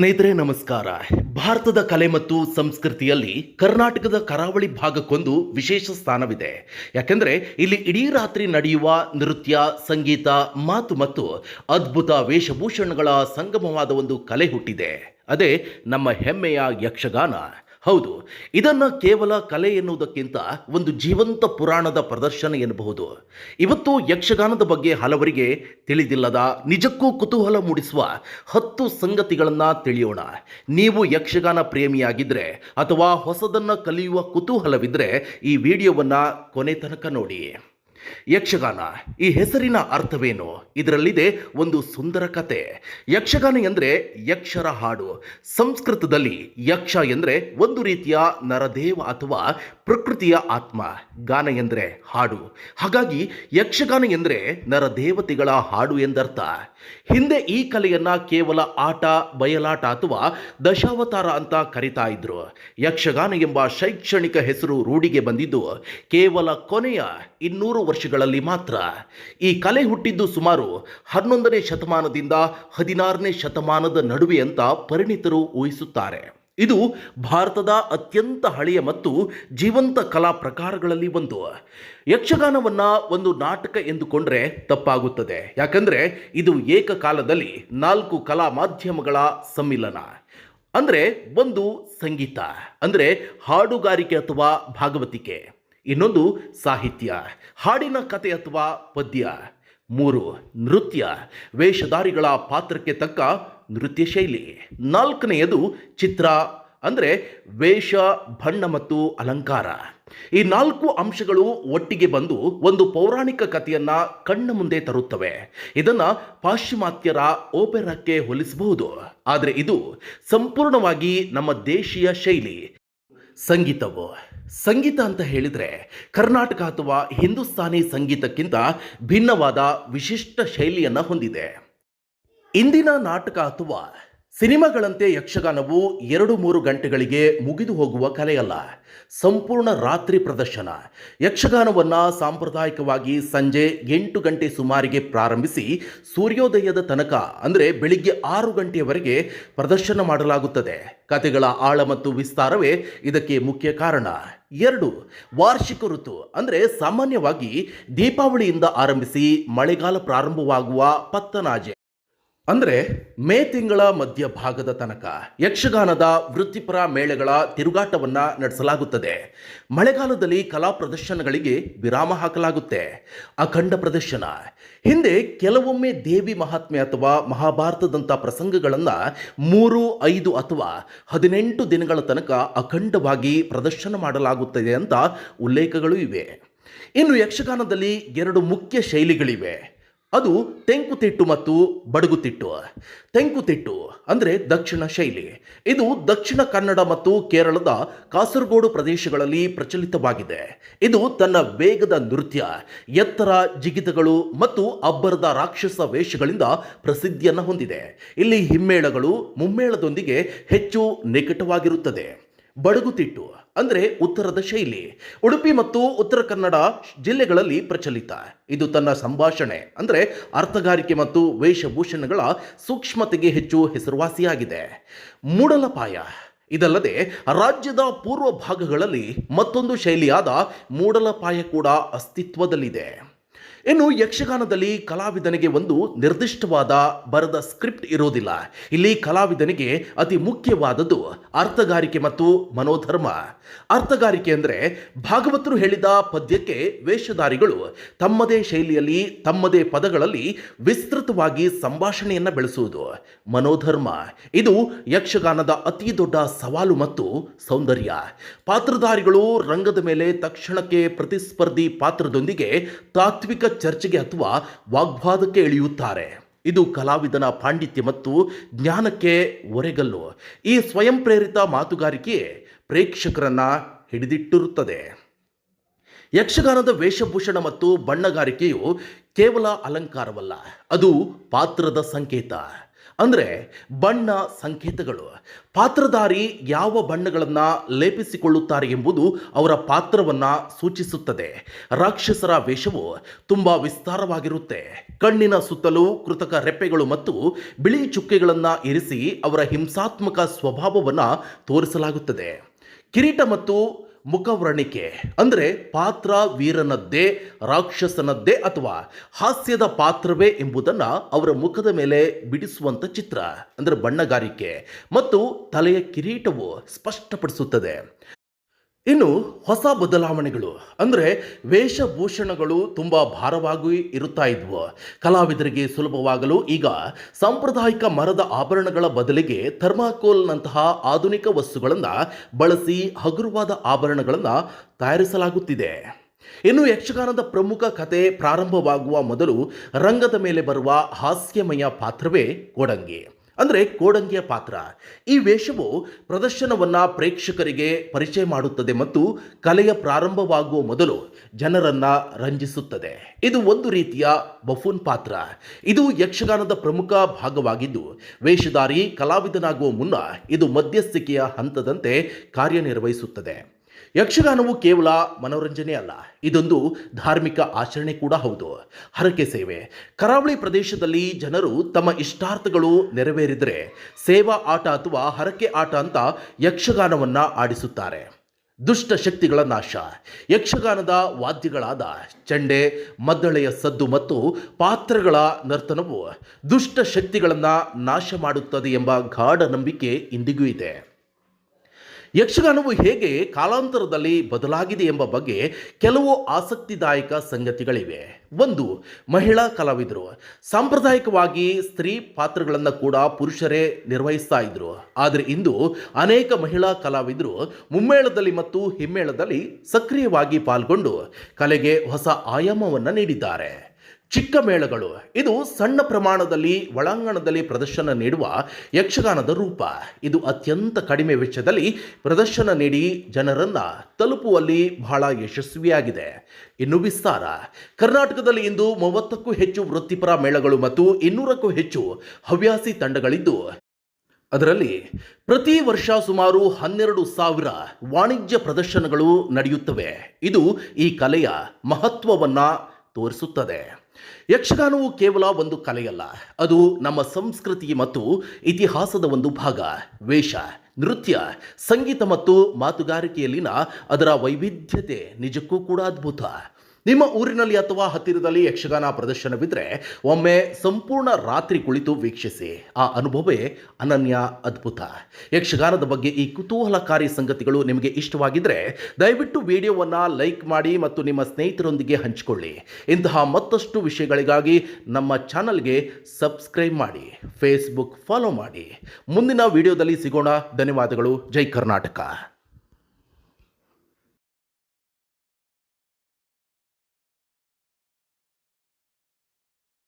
ಸ್ನೇಹಿತರೆ, ನಮಸ್ಕಾರ. ಭಾರತದ ಕಲೆ ಮತ್ತು ಸಂಸ್ಕೃತಿಯಲ್ಲಿ ಕರ್ನಾಟಕದ ಕರಾವಳಿ ಭಾಗಕ್ಕೊಂದು ವಿಶೇಷ ಸ್ಥಾನವಿದೆ. ಯಾಕೆಂದರೆ, ಇಲ್ಲಿ ಇಡೀ ರಾತ್ರಿ ನಡೆಯುವ ನೃತ್ಯ, ಸಂಗೀತ, ಮಾತು ಮತ್ತು ಅದ್ಭುತ ವೇಷಭೂಷಣಗಳ ಸಂಗಮವಾದ ಒಂದು ಕಲೆ ಹುಟ್ಟಿದೆ. ಅದೇ ನಮ್ಮ ಹೆಮ್ಮೆಯ ಯಕ್ಷಗಾನ. ಹೌದು, ಇದನ್ನು ಕೇವಲ ಕಲೆ ಎನ್ನುವುದಕ್ಕಿಂತ ಒಂದು ಜೀವಂತ ಪುರಾಣದ ಪ್ರದರ್ಶನ ಎನ್ನಬಹುದು. ಇವತ್ತು ಯಕ್ಷಗಾನದ ಬಗ್ಗೆ ಹಲವರಿಗೆ ತಿಳಿದಿಲ್ಲದ ನಿಜಕ್ಕೂ ಕುತೂಹಲ ಮೂಡಿಸುವ ಹತ್ತು ಸಂಗತಿಗಳನ್ನು ತಿಳಿಯೋಣ. ನೀವು ಯಕ್ಷಗಾನ ಪ್ರೇಮಿಯಾಗಿದ್ದರೆ ಅಥವಾ ಹೊಸದನ್ನು ಕಲಿಯುವ ಕುತೂಹಲವಿದ್ದರೆ ಈ ವಿಡಿಯೋವನ್ನು ಕೊನೆ ತನಕ ನೋಡಿ. ಯಕ್ಷಗಾನ. ಈ ಹೆಸರಿನ ಅರ್ಥವೇನು? ಇದರಲ್ಲಿದೆ ಒಂದು ಸುಂದರ ಕತೆ. ಯಕ್ಷಗಾನ ಎಂದರೆ ಯಕ್ಷರ ಹಾಡು. ಸಂಸ್ಕೃತದಲ್ಲಿ ಯಕ್ಷ ಎಂದರೆ ಒಂದು ರೀತಿಯ ನರದೇವ ಅಥವಾ ಪ್ರಕೃತಿಯ ಆತ್ಮ. ಗಾನ ಎಂದರೆ ಹಾಡು. ಹಾಗಾಗಿ ಯಕ್ಷಗಾನ ಎಂದರೆ ನರದೇವತೆಗಳ ಹಾಡು ಎಂದರ್ಥ. ಹಿಂದೆ ಈ ಕಲೆಯನ್ನ ಕೇವಲ ಆಟ, ಬಯಲಾಟ ಅಥವಾ ದಶಾವತಾರ ಅಂತ ಕರಿತಾ ಇದ್ರು. ಯಕ್ಷಗಾನ ಎಂಬ ಶೈಕ್ಷಣಿಕ ಹೆಸರು ರೂಢಿಗೆ ಬಂದಿದ್ದು ಕೇವಲ ಕೊನೆಯ ಇನ್ನೂರು ವರ್ಷಗಳಲ್ಲಿ ಮಾತ್ರ. ಈ ಕಲೆ ಹುಟ್ಟಿದ್ದು ಸುಮಾರು ಹನ್ನೊಂದನೇ ಶತಮಾನದಿಂದ ಹದಿನಾರನೇ ಶತಮಾನದ ನಡುವೆ ಅಂತ ಪರಿಣಿತರು ಊಹಿಸುತ್ತಾರೆ. ಇದು ಭಾರತದ ಅತ್ಯಂತ ಹಳೆಯ ಮತ್ತು ಜೀವಂತ ಕಲಾ ಪ್ರಕಾರಗಳಲ್ಲಿ ಒಂದು. ಯಕ್ಷಗಾನವನ್ನ ಒಂದು ನಾಟಕ ಎಂದುಕೊಂಡ್ರೆ ತಪ್ಪಾಗುತ್ತದೆ. ಯಾಕಂದ್ರೆ ಇದು ಏಕಕಾಲದಲ್ಲಿ ನಾಲ್ಕು ಕಲಾ ಮಾಧ್ಯಮಗಳ ಸಮ್ಮಿಲನ. ಅಂದರೆ ಒಂದು ಸಂಗೀತ, ಅಂದರೆ ಹಾಡುಗಾರಿಕೆ ಅಥವಾ ಭಾಗವತಿಕೆ. ಇನ್ನೊಂದು ಸಾಹಿತ್ಯ, ಹಾಡಿನ ಕತೆ ಅಥವಾ ಪದ್ಯ. ಮೂರು, ನೃತ್ಯ, ವೇಷಧಾರಿಗಳ ಪಾತ್ರಕ್ಕೆ ತಕ್ಕ ನೃತ್ಯ ಶೈಲಿ. ನಾಲ್ಕನೆಯದು ಚಿತ್ರ, ಅಂದರೆ ವೇಷ, ಬಣ್ಣ ಮತ್ತು ಅಲಂಕಾರ. ಈ ನಾಲ್ಕು ಅಂಶಗಳು ಒಟ್ಟಿಗೆ ಬಂದು ಒಂದು ಪೌರಾಣಿಕ ಕಥೆಯನ್ನು ಕಣ್ಣ ಮುಂದೆ ತರುತ್ತವೆ. ಇದನ್ನು ಪಾಶ್ಚಿಮಾತ್ಯರ ಓಪೆರಾಕ್ಕೆ ಹೋಲಿಸಬಹುದು. ಆದರೆ ಇದು ಸಂಪೂರ್ಣವಾಗಿ ನಮ್ಮ ದೇಶೀಯ ಶೈಲಿ. ಸಂಗೀತವು. ಸಂಗೀತ ಅಂತ ಹೇಳಿದರೆ ಕರ್ನಾಟಕ ಅಥವಾ ಹಿಂದೂಸ್ತಾನಿ ಸಂಗೀತಕ್ಕಿಂತ ಭಿನ್ನವಾದ ವಿಶಿಷ್ಟ ಶೈಲಿಯನ್ನು ಹೊಂದಿದೆ. ಇಂದಿನ ನಾಟಕ ಅಥವಾ ಸಿನಿಮಾಗಳಂತೆ ಯಕ್ಷಗಾನವು ಎರಡು ಮೂರು ಗಂಟೆಗಳಿಗೆ ಮುಗಿದು ಹೋಗುವ ಕಲೆಯಲ್ಲ, ಸಂಪೂರ್ಣ ರಾತ್ರಿ ಪ್ರದರ್ಶನ. ಯಕ್ಷಗಾನವನ್ನು ಸಾಂಪ್ರದಾಯಿಕವಾಗಿ ಸಂಜೆ ಎಂಟು ಗಂಟೆ ಸುಮಾರಿಗೆ ಪ್ರಾರಂಭಿಸಿ ಸೂರ್ಯೋದಯದ ತನಕ, ಅಂದರೆ ಬೆಳಿಗ್ಗೆ ಆರು ಗಂಟೆಯವರೆಗೆ ಪ್ರದರ್ಶನ ಮಾಡಲಾಗುತ್ತದೆ. ಕತೆಗಳ ಆಳ ಮತ್ತು ವಿಸ್ತಾರವೇ ಇದಕ್ಕೆ ಮುಖ್ಯ ಕಾರಣ. ಎರಡು, ವಾರ್ಷಿಕ ಋತು, ಅಂದರೆ ಸಾಮಾನ್ಯವಾಗಿ ದೀಪಾವಳಿಯಿಂದ ಆರಂಭಿಸಿ ಮಳೆಗಾಲ ಪ್ರಾರಂಭವಾಗುವ ಪತ್ತನಾಜೆ. ಅಂದರೆ ಮೇ ತಿಂಗಳ ಮಧ್ಯಭಾಗದ ತನಕ ಯಕ್ಷಗಾನದ ವೃತ್ತಿಪರ ಮೇಳೆಗಳ ತಿರುಗಾಟವನ್ನು ನಡೆಸಲಾಗುತ್ತದೆ. ಮಳೆಗಾಲದಲ್ಲಿ ಕಲಾ ಪ್ರದರ್ಶನಗಳಿಗೆ ವಿರಾಮ ಹಾಕಲಾಗುತ್ತೆ. ಅಖಂಡ ಪ್ರದರ್ಶನ. ಹಿಂದೆ ಕೆಲವೊಮ್ಮೆ ದೇವಿ ಮಹಾತ್ಮೆ ಅಥವಾ ಮಹಾಭಾರತದಂಥ ಪ್ರಸಂಗಗಳನ್ನು ಮೂರು, ಐದು ಅಥವಾ ಹದಿನೆಂಟು ದಿನಗಳ ತನಕ ಅಖಂಡವಾಗಿ ಪ್ರದರ್ಶನ ಮಾಡಲಾಗುತ್ತದೆ ಅಂತ ಉಲ್ಲೇಖಗಳು ಇವೆ. ಇನ್ನು ಯಕ್ಷಗಾನದಲ್ಲಿ ಎರಡು ಮುಖ್ಯ ಶೈಲಿಗಳಿವೆ. ಅದು ತೆಂಕುತಿಟ್ಟು ಮತ್ತು ಬಡಗುತಿಟ್ಟು. ತೆಂಕುತಿಟ್ಟು ಅಂದರೆ ದಕ್ಷಿಣ ಶೈಲಿ. ಇದು ದಕ್ಷಿಣ ಕನ್ನಡ ಮತ್ತು ಕೇರಳದ ಕಾಸರಗೋಡು ಪ್ರದೇಶಗಳಲ್ಲಿ ಪ್ರಚಲಿತವಾಗಿದೆ. ಇದು ತನ್ನ ವೇಗದ ನೃತ್ಯ, ಎತ್ತರ ಜಿಗಿತಗಳು ಮತ್ತು ಅಬ್ಬರದ ರಾಕ್ಷಸ ವೇಷಗಳಿಂದ ಪ್ರಸಿದ್ಧಿಯನ್ನು ಹೊಂದಿದೆ. ಇಲ್ಲಿ ಹಿಮ್ಮೇಳಗಳು ಮುಮ್ಮೇಳದೊಂದಿಗೆ ಹೆಚ್ಚು ನಿಕಟವಾಗಿರುತ್ತದೆ. ಬಡಗುತಿಟ್ಟು ಅಂದರೆ ಉತ್ತರದ ಶೈಲಿ. ಉಡುಪಿ ಮತ್ತು ಉತ್ತರ ಕನ್ನಡ ಜಿಲ್ಲೆಗಳಲ್ಲಿ ಪ್ರಚಲಿತ. ಇದು ತನ್ನ ಸಂಭಾಷಣೆ, ಅಂದರೆ ಅರ್ಥಗಾರಿಕೆ ಮತ್ತು ವೇಷಭೂಷಣಗಳ ಸೂಕ್ಷ್ಮತೆಗೆ ಹೆಚ್ಚು ಹೆಸರುವಾಸಿಯಾಗಿದೆ. ಮೂಡಲಪಾಯ. ಇದಲ್ಲದೆ ರಾಜ್ಯದ ಪೂರ್ವ ಭಾಗಗಳಲ್ಲಿ ಮತ್ತೊಂದು ಶೈಲಿಯಾದ ಮೂಡಲಪಾಯ ಕೂಡ ಅಸ್ತಿತ್ವದಲ್ಲಿದೆ. ಇನ್ನು ಯಕ್ಷಗಾನದಲ್ಲಿ ಕಲಾವಿದನಿಗೆ ಒಂದು ನಿರ್ದಿಷ್ಟವಾದ ಬರದ ಸ್ಕ್ರಿಪ್ಟ್ ಇರೋದಿಲ್ಲ. ಇಲ್ಲಿ ಕಲಾವಿದನಿಗೆ ಅತಿ ಮುಖ್ಯವಾದದ್ದು ಅರ್ಥಗಾರಿಕೆ ಮತ್ತು ಮನೋಧರ್ಮ. ಅರ್ಥಗಾರಿಕೆ ಅಂದರೆ ಭಾಗವತರು ಹೇಳಿದ ಪದ್ಯಕ್ಕೆ ವೇಷಧಾರಿಗಳು ತಮ್ಮದೇ ಶೈಲಿಯಲ್ಲಿ, ತಮ್ಮದೇ ಪದಗಳಲ್ಲಿ ವಿಸ್ತೃತವಾಗಿ ಸಂಭಾಷಣೆಯನ್ನು ಬೆಳೆಸುವುದು. ಮನೋಧರ್ಮ, ಇದು ಯಕ್ಷಗಾನದ ಅತಿ ದೊಡ್ಡ ಸವಾಲು ಮತ್ತು ಸೌಂದರ್ಯ. ಪಾತ್ರಧಾರಿಗಳು ರಂಗದ ಮೇಲೆ ತಕ್ಷಣಕ್ಕೆ ಪ್ರತಿಸ್ಪರ್ಧಿ ಪಾತ್ರದೊಂದಿಗೆ ತಾತ್ವಿಕ ಚರ್ಚೆಗೆ ಅಥವಾ ವಾಗ್ವಾದಕ್ಕೆ ಇಳಿಯುತ್ತಾರೆ. ಇದು ಕಲಾವಿದನ ಪಾಂಡಿತ್ಯ ಮತ್ತು ಜ್ಞಾನಕ್ಕೆ ಒರೆಗಲ್ಲು. ಈ ಸ್ವಯಂ ಪ್ರೇರಿತ ಮಾತುಗಾರಿಕೆ ಪ್ರೇಕ್ಷಕರನ್ನ ಹಿಡಿದಿಟ್ಟಿರುತ್ತದೆ. ಯಕ್ಷಗಾನದ ವೇಷಭೂಷಣ ಮತ್ತು ಬಣ್ಣಗಾರಿಕೆಯು ಕೇವಲ ಅಲಂಕಾರವಲ್ಲ, ಅದು ಪಾತ್ರದ ಸಂಕೇತ. ಅಂದರೆ ಬಣ್ಣ ಸಂಕೇತಗಳು. ಪಾತ್ರಧಾರಿ ಯಾವ ಬಣ್ಣಗಳನ್ನು ಲೇಪಿಸಿಕೊಳ್ಳುತ್ತಾರೆ ಎಂಬುದು ಅವರ ಪಾತ್ರವನ್ನು ಸೂಚಿಸುತ್ತದೆ. ರಾಕ್ಷಸರ ವೇಷವು ತುಂಬ ವಿಸ್ತಾರವಾಗಿರುತ್ತೆ. ಕಣ್ಣಿನ ಸುತ್ತಲೂ ಕೃತಕ ರೆಪ್ಪೆಗಳು ಮತ್ತು ಬಿಳಿ ಚುಕ್ಕೆಗಳನ್ನು ಇರಿಸಿ ಅವರ ಹಿಂಸಾತ್ಮಕ ಸ್ವಭಾವವನ್ನು ತೋರಿಸಲಾಗುತ್ತದೆ. ಕಿರೀಟ ಮತ್ತು ಮುಖವರ್ಣಿಕೆ ಅಂದರೆ ಪಾತ್ರ ವೀರನದ್ದೇ, ರಾಕ್ಷಸನದ್ದೇ ಅಥವಾ ಹಾಸ್ಯದ ಪಾತ್ರವೇ ಎಂಬುದನ್ನು ಅವರ ಮುಖದ ಮೇಲೆ ಬಿಡಿಸುವಂಥ ಚಿತ್ರ, ಅಂದರೆ ಬಣ್ಣಗಾರಿಕೆ ಮತ್ತು ತಲೆಯ ಕಿರೀಟವು ಸ್ಪಷ್ಟಪಡಿಸುತ್ತದೆ. ಇನ್ನು ಹೊಸ ಬದಲಾವಣೆಗಳು, ಅಂದರೆ ವೇಷಭೂಷಣಗಳು ತುಂಬ ಭಾರವಾಗಿ ಇರುತ್ತಾ ಇದ್ವು. ಕಲಾವಿದರಿಗೆ ಸುಲಭವಾಗಲು ಈಗ ಸಾಂಪ್ರದಾಯಿಕ ಮರದ ಆಭರಣಗಳ ಬದಲಿಗೆ ಥರ್ಮಾಕೋಲ್ನಂತಹ ಆಧುನಿಕ ವಸ್ತುಗಳನ್ನು ಬಳಸಿ ಹಗುರವಾದ ಆಭರಣಗಳನ್ನು ತಯಾರಿಸಲಾಗುತ್ತಿದೆ. ಇನ್ನು ಯಕ್ಷಗಾನದ ಪ್ರಮುಖ ಕತೆ ಪ್ರಾರಂಭವಾಗುವ ಮೊದಲು ರಂಗದ ಮೇಲೆ ಬರುವ ಹಾಸ್ಯಮಯ ಪಾತ್ರವೇ ಕೋಡಂಗಿ. ಅಂದರೆ ಕೋಡಂಗಿಯ ಪಾತ್ರ. ಈ ವೇಷವು ಪ್ರದರ್ಶನವನ್ನು ಪ್ರೇಕ್ಷಕರಿಗೆ ಪರಿಚಯ ಮಾಡುತ್ತದೆ ಮತ್ತು ಕಲೆಯ ಪ್ರಾರಂಭವಾಗುವ ಮೊದಲು ಜನರನ್ನ ರಂಜಿಸುತ್ತದೆ. ಇದು ಒಂದು ರೀತಿಯ ಬಫೂನ್ ಪಾತ್ರ. ಇದು ಯಕ್ಷಗಾನದ ಪ್ರಮುಖ ಭಾಗವಾಗಿದ್ದು, ವೇಷಧಾರಿ, ಕಲಾವಿದನಾಗುವ ಮುನ್ನ ಇದು ಮಧ್ಯಸ್ಥಿಕೆಯ ಹಂತದಂತೆ ಕಾರ್ಯನಿರ್ವಹಿಸುತ್ತದೆ. ಯಕ್ಷಗಾನವು ಕೇವಲ ಮನೋರಂಜನೆ ಅಲ್ಲ, ಇದೊಂದು ಧಾರ್ಮಿಕ ಆಚರಣೆ ಕೂಡ ಹೌದು. ಹರಕೆ ಸೇವೆ. ಕರಾವಳಿ ಪ್ರದೇಶದಲ್ಲಿ ಜನರು ತಮ್ಮ ಇಷ್ಟಾರ್ಥಗಳು ನೆರವೇರಿದರೆ ಸೇವಾ ಆಟ ಅಥವಾ ಹರಕೆ ಆಟ ಅಂತ ಯಕ್ಷಗಾನವನ್ನು ಆಡಿಸುತ್ತಾರೆ. ದುಷ್ಟ ಶಕ್ತಿಗಳ ನಾಶ. ಯಕ್ಷಗಾನದ ವಾದ್ಯಗಳಾದ ಚಂಡೆ, ಮದ್ದಳೆಯ ಸದ್ದು ಮತ್ತು ಪಾತ್ರಗಳ ನರ್ತನವು ದುಷ್ಟ ಶಕ್ತಿಗಳನ್ನು ನಾಶ ಮಾಡುತ್ತದೆ ಎಂಬ ಗಾಢ ನಂಬಿಕೆ ಇಂದಿಗೂ ಇದೆ. ಯಕ್ಷಗಾನವು ಹೇಗೆ ಕಾಲಾಂತರದಲ್ಲಿ ಬದಲಾಗಿದೆ ಎಂಬ ಬಗ್ಗೆ ಕೆಲವು ಆಸಕ್ತಿದಾಯಕ ಸಂಗತಿಗಳಿವೆ. ಒಂದು, ಮಹಿಳಾ ಕಲಾವಿದರು. ಸಾಂಪ್ರದಾಯಿಕವಾಗಿ ಸ್ತ್ರೀ ಪಾತ್ರಗಳನ್ನು ಕೂಡ ಪುರುಷರೇ ನಿರ್ವಹಿಸ್ತಾ ಇದ್ರು. ಆದರೆ ಇಂದು ಅನೇಕ ಮಹಿಳಾ ಕಲಾವಿದರು ಮುಮ್ಮೇಳದಲ್ಲಿ ಮತ್ತು ಹಿಮ್ಮೇಳದಲ್ಲಿ ಸಕ್ರಿಯವಾಗಿ ಪಾಲ್ಗೊಂಡು ಕಲೆಗೆ ಹೊಸ ಆಯಾಮವನ್ನು ನೀಡಿದ್ದಾರೆ. ಚಿಕ್ಕ ಮೇಳಗಳು. ಇದು ಸಣ್ಣ ಪ್ರಮಾಣದಲ್ಲಿ, ಒಳಾಂಗಣದಲ್ಲಿ ಪ್ರದರ್ಶನ ನೀಡುವ ಯಕ್ಷಗಾನದ ರೂಪ. ಇದು ಅತ್ಯಂತ ಕಡಿಮೆ ವೆಚ್ಚದಲ್ಲಿ ಪ್ರದರ್ಶನ ನೀಡಿ ಜನರನ್ನ ತಲುಪುವಲ್ಲಿ ಬಹಳ ಯಶಸ್ವಿಯಾಗಿದೆ. ಇನ್ನು ವಿಸ್ತಾರ. ಕರ್ನಾಟಕದಲ್ಲಿ ಇಂದು ಮೂವತ್ತಕ್ಕೂ ಹೆಚ್ಚು ವೃತ್ತಿಪರ ಮೇಳಗಳು ಮತ್ತು ಇನ್ನೂರಕ್ಕೂ ಹೆಚ್ಚು ಹವ್ಯಾಸಿ ತಂಡಗಳಿದ್ದು, ಅದರಲ್ಲಿ ಪ್ರತಿ ವರ್ಷ ಸುಮಾರು ಹನ್ನೆರಡು ಸಾವಿರ ವಾಣಿಜ್ಯ ಪ್ರದರ್ಶನಗಳು ನಡೆಯುತ್ತವೆ. ಇದು ಈ ಕಲೆಯ ಮಹತ್ವವನ್ನು ತೋರಿಸುತ್ತದೆ. ಯಕ್ಷಗಾನವು ಕೇವಲ ಒಂದು ಕಲೆಯಲ್ಲ, ಅದು ನಮ್ಮ ಸಂಸ್ಕೃತಿ ಮತ್ತು ಇತಿಹಾಸದ ಒಂದು ಭಾಗ. ವೇಷ, ನೃತ್ಯ, ಸಂಗೀತ ಮತ್ತು ಮಾತುಗಾರಿಕೆಯಲ್ಲಿನ ಅದರ ವೈವಿಧ್ಯತೆ ನಿಜಕ್ಕೂ ಕೂಡ ಅದ್ಭುತ. ನಿಮ್ಮ ಊರಿನಲ್ಲಿ ಅಥವಾ ಹತ್ತಿರದಲ್ಲಿ ಯಕ್ಷಗಾನ ಪ್ರದರ್ಶನವಿದ್ದರೆ ಒಮ್ಮೆ ಸಂಪೂರ್ಣ ರಾತ್ರಿ ಕುಳಿತು ವೀಕ್ಷಿಸಿ. ಆ ಅನುಭವವೇ ಅನನ್ಯ ಅದ್ಭುತ. ಯಕ್ಷಗಾನದ ಬಗ್ಗೆ ಈ ಕುತೂಹಲಕಾರಿ ಸಂಗತಿಗಳು ನಿಮಗೆ ಇಷ್ಟವಾಗಿದ್ದರೆ ದಯವಿಟ್ಟು ವಿಡಿಯೋವನ್ನು ಲೈಕ್ ಮಾಡಿ ಮತ್ತು ನಿಮ್ಮ ಸ್ನೇಹಿತರೊಂದಿಗೆ ಹಂಚಿಕೊಳ್ಳಿ. ಇಂತಹ ಮತ್ತಷ್ಟು ವಿಷಯಗಳಿಗಾಗಿ ನಮ್ಮ ಚಾನಲ್ಗೆ ಸಬ್ಸ್ಕ್ರೈಬ್ ಮಾಡಿ, ಫೇಸ್ಬುಕ್ ಫಾಲೋ ಮಾಡಿ. ಮುಂದಿನ ವಿಡಿಯೋದಲ್ಲಿ ಸಿಗೋಣ. ಧನ್ಯವಾದಗಳು. ಜೈ ಕರ್ನಾಟಕ.